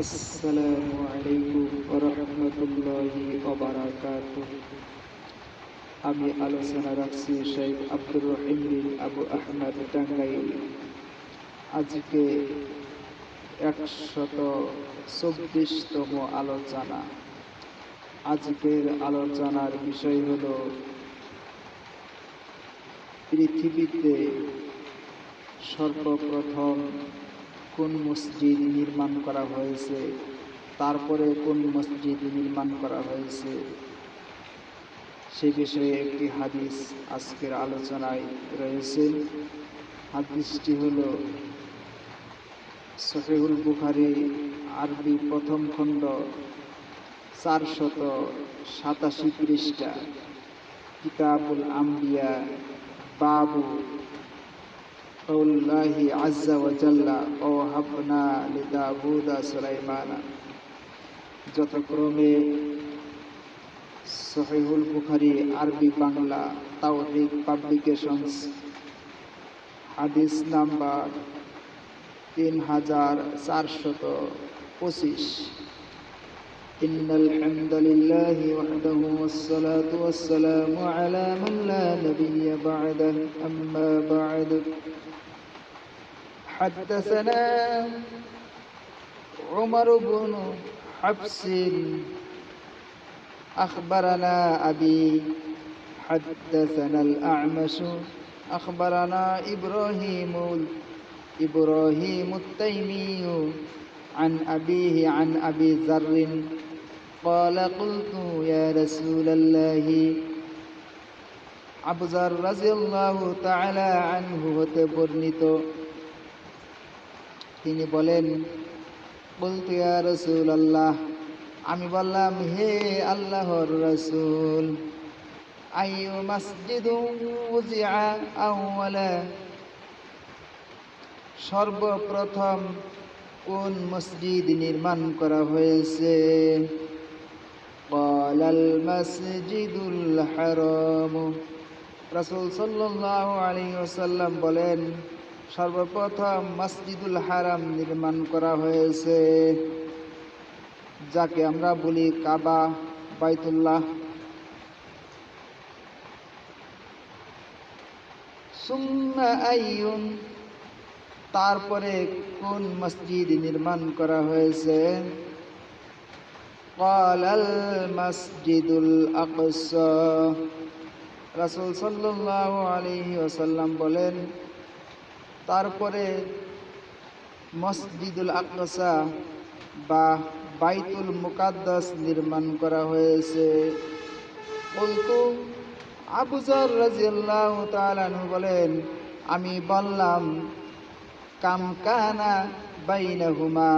আসসালামু আলাইকুম রহমতুল্লাহি আমি আলোচনা রাখছি শেখ আব্দুর রহিম আবু আহমদ টাঙ্গাইল। আজকে একশত চব্বিশতম আলোচনা। আজকের আলোচনার বিষয় হল পৃথিবীতে সর্বপ্রথম কোন মসজিদ নির্মাণ করা হয়েছে, তারপরে কোন মসজিদ নির্মাণ করা হয়েছে। সে বিষয়ে একটি হাদিস আজকের আলোচনায় রয়েছে। হাদিসটি হল সফেহুল বুখারি আরবি প্রথম খণ্ড চারশত সাতাশি পৃষ্ঠা, কিতাবুল আম্বিয়া, বাবু কৌল্লাহি আজ্জা ওয়াজাল্লা ও হাবনা লিদাবুদা সুলাইমানা যথাক্রমে সহিহুল বুখারি আরবি বাংলা তাওহিদ পাবলিকেশনস হাদিস নাম্বার তিন হাজার চারশত পঁচিশ إن الحمد لله وحده والصلاة والسلام على من لا نبي بعده أما بعد حدثنا عمر بن حفص أخبرنا أبي حدثنا الأعمش أخبرنا إبراهيم إبراهيم التيمي عن أبيه عن أبي ذر قال قلت يا رسول الله আবজার রাজিয়াল্লাহু তাআলা আনহু হতে বর্ণিত তিনি বলেন, বলতু ইয়া রাসূলুল্লাহ, আমি বললাম, হে আল্লাহর রসুল সর্বপ্রথম কোন মসজিদ নির্মাণ করা হয়েছে? কলাল মসজিদুল হারাম। রাসূল সাল্লাল্লাহু বলেন সর্বপ্রথম মসজিদুল হারাম নির্মাণ করা হয়েছে, যাকে আমরা বলি কাবা, বাইতুল্লাহ। তারপরে কোন মসজিদ নির্মাণ করা হয়েছে? মসজিদুল আকসা। রাসুল সাল্লাহ আলহি ওসাল্লাম বলেন তারপরে মসজিদুল আকসা বা বাইতুল মুকাদ্দাস নির্মাণ করা হয়েছে। বলতু আবুজর রাজিয়াল্লাহ তালানু বলেন, আমি বললাম কামকানা বাইনাহুমা।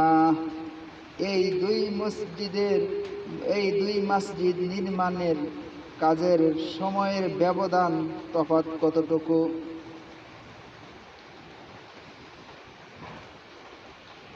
এই দুই মসজিদের, এই দুই মসজিদ নির্মাণের কাজের সময়ের ব্যবধান তফাৎ কতটুকু?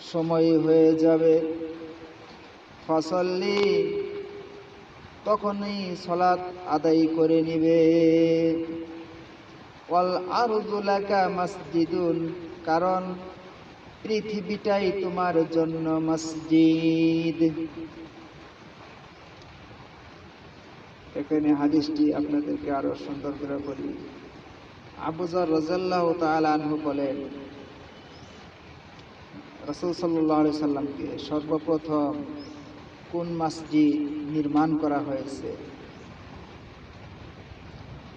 সময় হয়ে যাবে। ফসল্লি তখনই সলাৎ আদায় করে নিবে। ওয়াল আরজুলাকা মসজিদুন, কারণ পৃথিবীটাই তোমার জন্য মসজিদ। এখানে হাদিসটি আপনাদেরকে আরও সুন্দর করে বলি। আবুজার রাজাল্লাহ তালু বলেন রসুল সাল্লাহ সাল্লামকে সর্বপ্রথম কোন মাসজিদ নির্মাণ করা হয়েছে?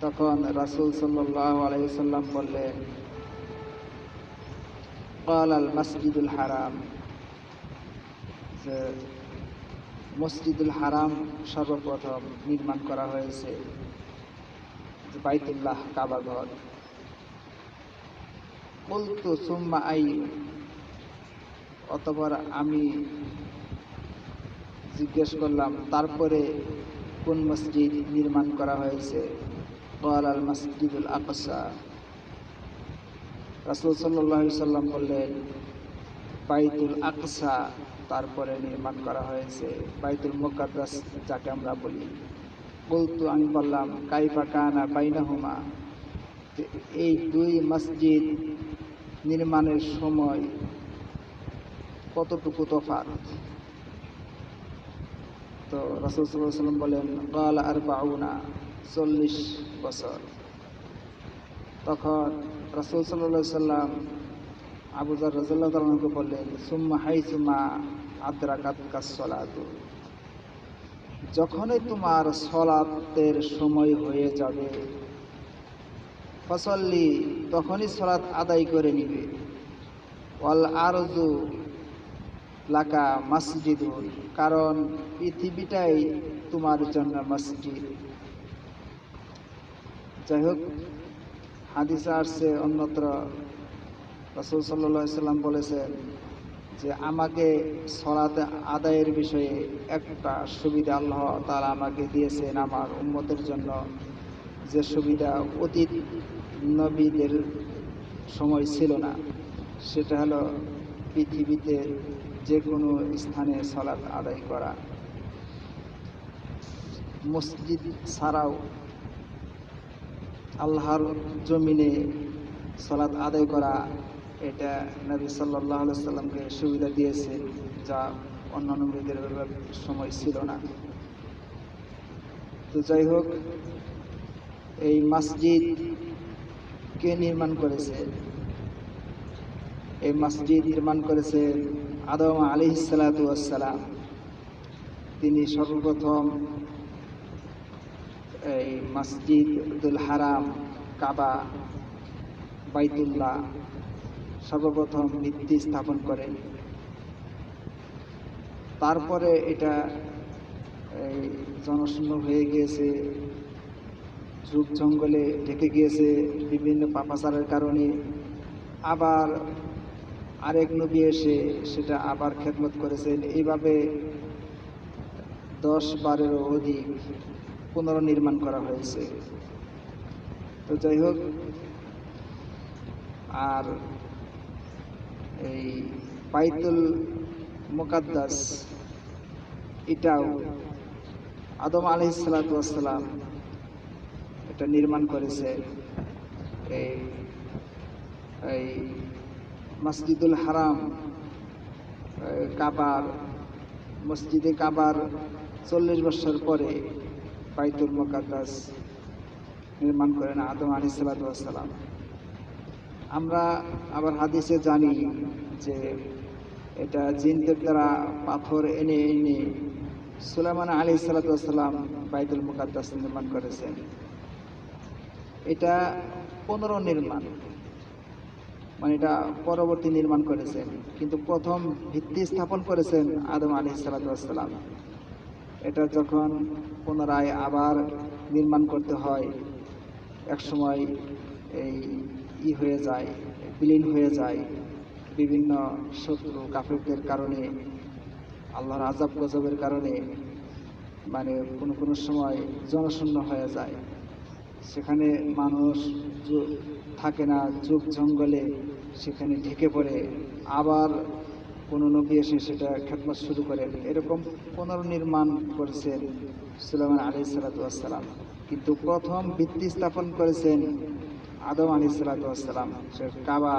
তখন রাসুল সাল্লাহ আলাইসাল্লাম বললেন কাল আল মসজিদুল হারাম। যে মসজিদুল হারাম সর্বপ্রথম নির্মাণ করা হয়েছে বাইতুল্লাহ কাবাঘর বলতো সোম্মা আই অতপর আমি জিজ্ঞেস করলাম, তারপরে কোন মসজিদ নির্মাণ করা হয়েছে? বল আল মসজিদুল আকসা। রাসুল সাল্লাহ সাল্লাম বললেন, বাইতুল আকসা তারপরে নির্মাণ করা হয়েছে। বাইতুল মোকাদ্দাস যাকে আমরা বলি। বলতো আমি বললাম, কাইফা কানা বাইনাহুমা। এই দুই মসজিদ নির্মাণের সময় কতটুকু তফাৎ? তো রাসুল সাল্লাম বলেন, কাল আর বাউনা চল্লিশ বছর। তখন রাসুল সাল্লাহ সাল্লাম আবুজার রাজুল্লাহ তালকে বললেন সুম্মা হাই সুম্মা আদ্রা কাতকা সলাতু যখনই তোমার সলাতের সময় হয়ে যাবে, ফসল্লি তখনই সলাৎ আদায় করে নিবে। ওয়াল আরজু লাকা মসজিদুল কারণ পৃথিবীটাই তোমার জন্য মসজিদ। যাই হোক, হাদিসে আসছে অন্যত্র। রসুল সাল্লা সাল্লাম বলেছেন যে, আমাকে সলাতে আদায়ের বিষয়ে একটা সুবিধা আল্লাহ তারা আমাকে দিয়েছেন আমার উন্মতের জন্য। যে সুবিধা অতীত নবীদের সময় ছিল না, সেটা হলো পৃথিবীতে যে কোনো স্থানে সলাৎ আদায় করা। মসজিদ ছাড়াও আল্লাহর জমিনে সলাৎ আদায় করা, এটা নবী সাল্লাহ সাল্লামকে সুবিধা দিয়েছে, যা অন্যান্য নবীদের সময় ছিল না। তো যাই হোক, এই মসজিদ কে নির্মাণ করেছে? এই মসজিদ নির্মাণ করেছে আদম আলি সালাতাম তিনি সর্বপ্রথম এই মসজিদুল হারাম, কাবা, বাইতুল্লাহ সর্বপ্রথম ভিত্তি স্থাপন করেন। তারপরে এটা জনশূন্য হয়ে গিয়েছে ঝুপ জঙ্গলে ঢেকে গিয়েছে, বিভিন্ন পাপাচারের কারণে। আবার আরেক নবী এসে সেটা আবার খেদমত করেছেন। এইভাবে দশ বারেরও অধিক পুনর্নির্মাণ করা হয়েছে। তো যাই হোক, আর এই পাইতুল মোকাদ্দাস, এটাও আদম আলি সালাতাম এটা নির্মাণ করেছে। এই এই মসজিদুল হারাম কাবার, মসজিদে কাবার চল্লিশ বছর পরে বাইতুল মোকাদ্দাস নির্মাণ করেন আদম আলি সালাতাম আমরা আবার হাদিসে জানি যে এটা জিনদের দ্বারা পাথর এনে এনে সুলাইমান আলী সালাতাম বাইতুল মুকাদ্দাস নির্মাণ করেছেন। এটা পনেরো নির্মাণ মানে এটা পরবর্তী নির্মাণ করেছেন। কিন্তু প্রথম ভিত্তি স্থাপন করেছেন আদম আলী সালাতাম এটা যখন পুনরায় আবার নির্মাণ করতে হয় একসময় এই ই হয়ে যায়, বিলীন হয়ে যায়, বিভিন্ন শত্রু, কাফেরদের কারণে, আল্লাহর আজাব গজবের কারণে মানে কোনো কোনো সময় জনশূন্য হয়ে যায়। সেখানে মানুষ থাকে না, যুগ জঙ্গলে সেখানে ঢেকে পড়ে আবার কোনো নবী এসে সেটা খেদমত শুরু করেন। এরকম পুনর্নির্মাণ করেছেন সুলাইমান আলি সালাতাম কিন্তু প্রথম ভিত্তি স্থাপন করেছেন আদম আলী সালাতাম সে কাবা,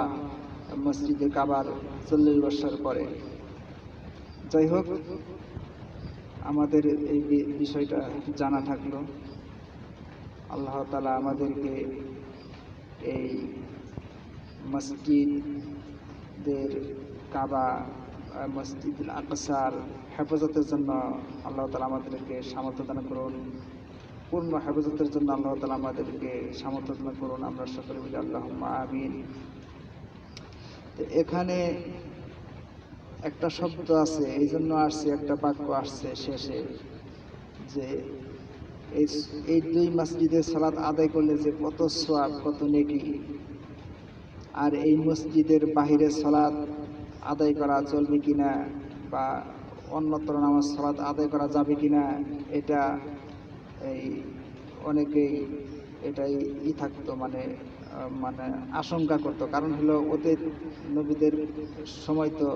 মসজিদে কাবার চল্লিশ বছর পরে। যাই হোক, আমাদের এই বিষয়টা জানা থাকল। আল্লাহ তালা আমাদেরকে এই মসজিদের কাবা মসজিদুল আকসার হেফাজতের জন্য আল্লাহ তালা আমাদেরকে সামর্থ্য দান করুন। পূর্ণ হেফাজতের জন্য আল্লাহ তালা আমাদেরকে সামর্থ্য দান করুন। আমরা সকলে মিলে আল্লাহ আমিন। তো এখানে একটা শব্দ আছে এই জন্য আসছে, একটা বাক্য আসছে শেষে যে এই এই দুই মসজিদে সালাত আদায় করলে যে কত সোয়াব কত নেকি আর এই মসজিদের বাহিরে সালাত আদায় করা চলবে কিনা বা অন্যত্র নামাজ সালাত আদায় করা যাবে কিনা, এটা এই অনেকেই এটাই ই থাকতো মানে মানে আশঙ্কা করতো। কারণ হলো ওদের নবীদের সময় তো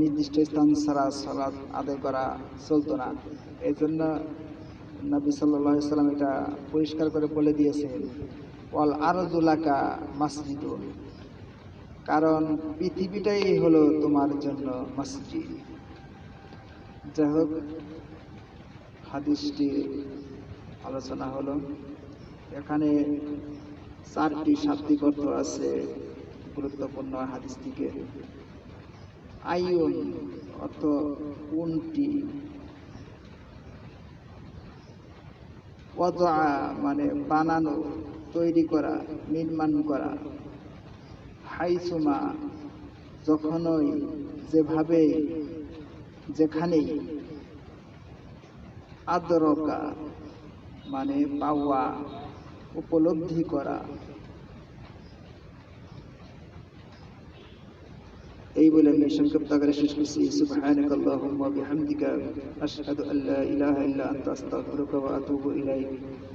নির্দিষ্ট স্থান ছাড়া সালাত আদায় করা চলতো না। এই জন্য নবী সাল্লাহ সাল্লাম এটা পরিষ্কার করে বলে দিয়েছেন। ওয়াল আরজুলাকা মাসজিদুন। কারণ পৃথিবীটাই হলো তোমার জন্য মসজিদ। যাই হোক হাদিসটি আলোচনা হলো, এখানে চারটি শাব্দিক অর্থ আছে গুরুত্বপূর্ণ হাদিস থেকে। আইন অর্থ কোনটি মানে বানানো। তৈরি করা, নির্মাণ করা। হাইসুমা যখনই যেভাবে যেখানেই আদরকা মানে পাওয়া, উপলব্ধি করা, এই বলে আমি সংক্ষিপ্ত আকারে শেষ করছি। সুবহানাক আল্লাহুম্মা বিহামদিকা, আশহাদু আল্লা ইলাহা ইল্লা আনতা, আস্তাগফিরুকা ওয়া আতুবু ইলাইক।